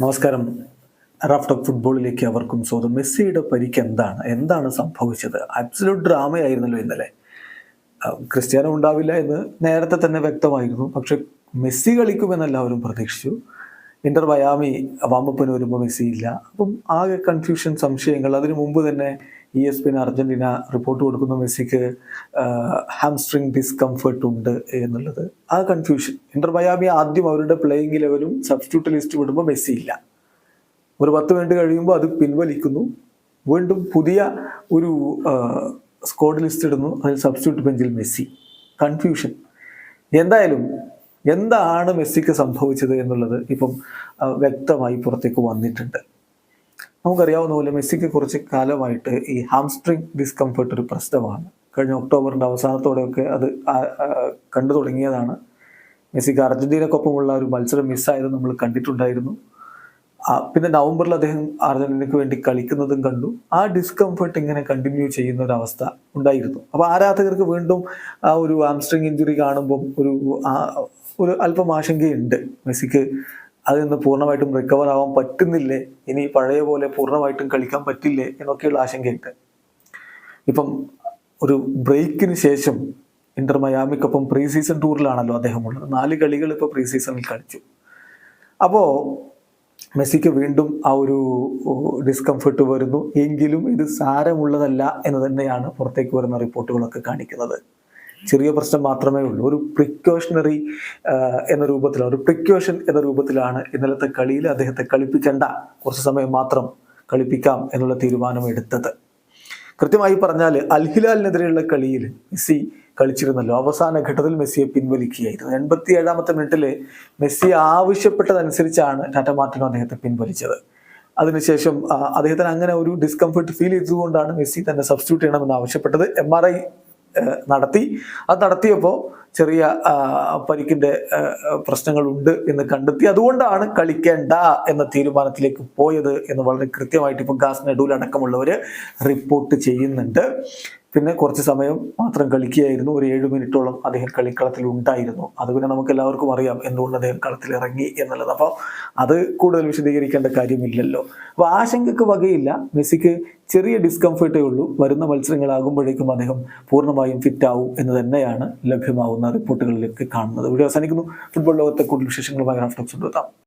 നമസ്കാരം. Raf of ഫുട്ബോളിലേക്ക് അവർക്കും സ്വന്തം മെസ്സിയുടെ പരിക്ക് എന്താണ്? എന്താണ് സംഭവിച്ചത്? അബ്സലൂട്ട് ഡ്രാമയായിരുന്നല്ലോ ഇന്നലെ. ക്രിസ്ത്യാനോ ഉണ്ടാവില്ല എന്ന് നേരത്തെ തന്നെ വ്യക്തമായിരുന്നു. പക്ഷെ മെസ്സി കളിക്കുമെന്ന് എല്ലാവരും പ്രതീക്ഷിച്ചു. ഇന്റർ മയാമി വാമപ്പിന് വരുമ്പോൾ മെസ്സി ഇല്ല. അപ്പം ആകെ കൺഫ്യൂഷൻ സംശയങ്ങൾ. അതിനു മുമ്പ് തന്നെ ഇ എസ് പിന്നെ അർജന്റീന റിപ്പോർട്ട് കൊടുക്കുന്ന. മെസ്സിക്ക് ഹാംസ്ട്രിങ് ഡിസ്കംഫർട്ട് ഉണ്ട് എന്നുള്ളത്. ആ കൺഫ്യൂഷൻ ഇന്റർ മയാമി ആദ്യം അവരുടെ പ്ലേയിങ് ലെവലും സബ്സ്റ്റിറ്റ്യൂട്ട് ലിസ്റ്റ് വിടുമ്പോൾ മെസ്സി ഇല്ല. ഒരു പത്ത് മിനിറ്റ് കഴിയുമ്പോൾ അത് പിൻവലിക്കുന്നു. വീണ്ടും പുതിയ ഒരു സ്ക്വാഡ് ലിസ്റ്റ് ഇടുന്നു. അതിൽ സബ്സ്റ്റിറ്റ്യൂട്ട് ബെഞ്ചിൽ മെസ്സി. കൺഫ്യൂഷൻ എന്തായാലും എന്താണ് മെസ്സിക്ക് സംഭവിച്ചത് എന്നുള്ളത് ഇപ്പം വ്യക്തമായി പുറത്തേക്ക് വന്നിട്ടുണ്ട്. നമുക്കറിയാവുന്ന പോലെ മെസ്സിക്ക് കുറച്ച് കാലമായിട്ട് ഈ ഹാംസ്ട്രിങ് ഡിസ്കംഫർട്ട് ഒരു പ്രശ്നമാണ്. കഴിഞ്ഞ ഒക്ടോബറിന്റെ അവസാനത്തോടെയൊക്കെ അത് കണ്ടു തുടങ്ങിയതാണ്. മെസ്സിക്ക് അർജന്റീനക്കൊപ്പമുള്ള ഒരു മത്സരം മിസ്സായത് നമ്മൾ കണ്ടിട്ടുണ്ടായിരുന്നു. പിന്നെ നവംബറിൽ അദ്ദേഹം അർജന്റീനയ്ക്ക് വേണ്ടി കളിക്കുന്നതും കണ്ടു. ആ ഡിസ്കംഫർട്ട് ഇങ്ങനെ കണ്ടിന്യൂ ചെയ്യുന്ന ഒരു അവസ്ഥ ഉണ്ടായിരുന്നു. അപ്പോൾ ആരാധകർക്ക് വീണ്ടും ആ ഒരു ആംസ്ട്രിങ് ഇഞ്ചുറി കാണുമ്പം ഒരു ഒരു അല്പം ആശങ്കയുണ്ട് മെസ്സിക്ക്. അതിൽ നിന്ന് പൂർണമായിട്ടും റിക്കവർ ആവാൻ പറ്റുന്നില്ലേ? ഇനി പഴയ പോലെ പൂർണമായിട്ടും കളിക്കാൻ പറ്റില്ലേ? എന്നൊക്കെയുള്ള ആശങ്കയുണ്ട്. ഇപ്പം ഒരു ബ്രേക്കിന് ശേഷം ഇന്റർ മയാമിക്കൊപ്പം പ്രീ സീസൺ ടൂറിലാണല്ലോ അദ്ദേഹം ഉള്ളത് നാല് കളികൾ ഇപ്പോൾ പ്രീ സീസണിൽ കളിച്ചു. അപ്പോൾ മെസ്സിക്ക് വീണ്ടും ആ ഒരു ഡിസ്കംഫർട്ട് വരുന്നു. എങ്കിലും ഇത് സാരമുള്ളതല്ല എന്ന് തന്നെയാണ് പുറത്തേക്ക് വരുന്ന റിപ്പോർട്ടുകളൊക്കെ കാണിക്കുന്നത്. ചെറിയ പ്രശ്നം മാത്രമേ ഉള്ളൂ. ഒരു പ്രിക്കോഷണറി എന്ന രൂപത്തിലാണ്. ഒരു പ്രിക്കോഷൻ എന്ന രൂപത്തിലാണ് ഇന്നലത്തെ കളിയിൽ അദ്ദേഹത്തെ കളിപ്പിക്കേണ്ട കുറച്ച് സമയം മാത്രം കളിപ്പിക്കാം എന്നുള്ള തീരുമാനം എടുത്തത് കൃത്യമായി പറഞ്ഞാൽ അൽഹിലാലിനെതിരെയുള്ള കളിയിൽ മെസ്സി കളിച്ചിരുന്നല്ലോ. അവസാന ഘട്ടത്തിൽ മെസ്സിയെ പിൻവലിക്കുകയായിരുന്നു. എൺപത്തി ഏഴാമത്തെ മിനിറ്റിൽ മെസ്സി ആവശ്യപ്പെട്ടതനുസരിച്ചാണ് ടാറ്റ മാർട്ടിനോ അദ്ദേഹത്തെ പിൻവലിച്ചത്. അതിനുശേഷം അദ്ദേഹത്തിന് അങ്ങനെ ഒരു ഡിസ്കംഫർട്ട് ഫീൽ ചെയ്തുകൊണ്ടാണ് മെസ്സി തന്നെ സബ്സ്റ്റിറ്റ്യൂട്ട് ചെയ്യണമെന്ന് ആവശ്യപ്പെട്ടത്. എം ആർ ഐ നടത്തി. അത് നടത്തിയപ്പോൾ ചെറിയ പരിക്കിന്റെ പ്രശ്നങ്ങളുണ്ട് എന്ന് കണ്ടെത്തി. അതുകൊണ്ടാണ് കളിക്കേണ്ട എന്ന തീരുമാനത്തിലേക്ക് പോയത് എന്ന് വളരെ കൃത്യമായിട്ട് ഇപ്പോൾ ഗാസ് നെഡൂൽ അടക്കമുള്ളവർ റിപ്പോർട്ട് ചെയ്യുന്നുണ്ട്. പിന്നെ കുറച്ച് സമയം മാത്രം കളിക്കുകയായിരുന്നു. ഒരു ഏഴ് മിനിറ്റോളം അദ്ദേഹം കളിക്കളത്തിൽ ഉണ്ടായിരുന്നു. അത് പിന്നെ നമുക്ക് എല്ലാവർക്കും അറിയാം എന്തുകൊണ്ട് അദ്ദേഹം കളത്തിൽ ഇറങ്ങി എന്നുള്ളത്. അപ്പോൾ അത് കൂടുതൽ വിശദീകരിക്കേണ്ട കാര്യമില്ലല്ലോ. അപ്പോൾ ആശങ്കക്ക് വകയില്ല. മെസ്സിക്ക് ചെറിയ ഡിസ്കംഫേർട്ടേ ഉള്ളൂ. വരുന്ന മത്സരങ്ങളാകുമ്പോഴേക്കും അദ്ദേഹം പൂർണമായും ഫിറ്റ് ആവും എന്ന് തന്നെയാണ് ലഭ്യമാവുന്ന റിപ്പോർട്ടുകളിലേക്ക് കാണുന്നത്. ഇവിടെ അവസാനിക്കുന്നു. ഫുട്ബോൾ ലോകത്തെ കൂടുതൽ വിശേഷങ്ങളുമായി റാഫ്റ്റോക്സ് കൊണ്ടുവെത്താം